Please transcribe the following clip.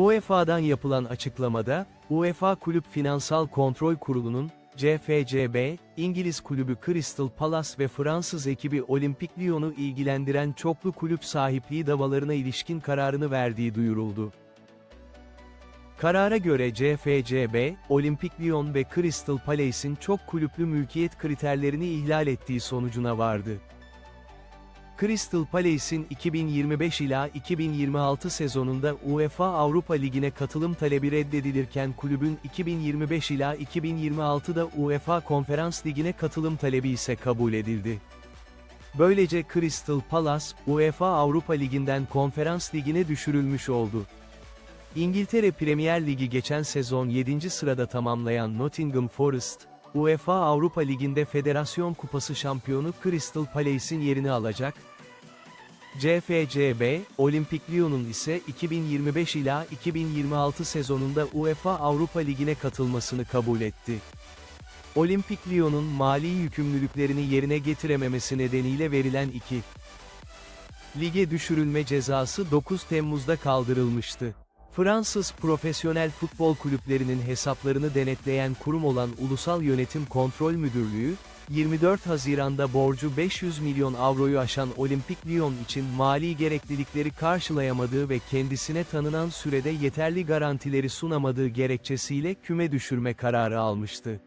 UEFA'dan yapılan açıklamada, UEFA Kulüp Finansal Kontrol Kurulu'nun, CFCB, İngiliz kulübü Crystal Palace ve Fransız ekibi Olympique Lyon'u ilgilendiren çoklu kulüp sahipliği davalarına ilişkin kararını verdiği duyuruldu. Karara göre CFCB, Olympique Lyon ve Crystal Palace'in çok kulüplü mülkiyet kriterlerini ihlal ettiği sonucuna vardı. Crystal Palace'in 2025 ila 2026 sezonunda UEFA Avrupa Ligi'ne katılım talebi reddedilirken kulübün 2025 ila 2026'da UEFA Konferans Ligi'ne katılım talebi ise kabul edildi. Böylece Crystal Palace, UEFA Avrupa Ligi'nden Konferans Ligi'ne düşürülmüş oldu. İngiltere Premier Ligi geçen sezon 7. sırada tamamlayan Nottingham Forest, UEFA Avrupa Ligi'nde Federasyon Kupası şampiyonu Crystal Palace'in yerini alacak. CFCB, Olympique Lyon'un ise 2025 ila 2026 sezonunda UEFA Avrupa Ligi'ne katılmasını kabul etti. Olympique Lyon'un mali yükümlülüklerini yerine getirememesi nedeniyle verilen 2 lige düşürülme cezası 9 Temmuz'da kaldırılmıştı. Fransız profesyonel futbol kulüplerinin hesaplarını denetleyen kurum olan Ulusal Yönetim Kontrol Müdürlüğü, 24 Haziran'da borcu 500 milyon avroyu aşan Olympique Lyon için mali gereklilikleri karşılayamadığı ve kendisine tanınan sürede yeterli garantileri sunamadığı gerekçesiyle küme düşürme kararı almıştı.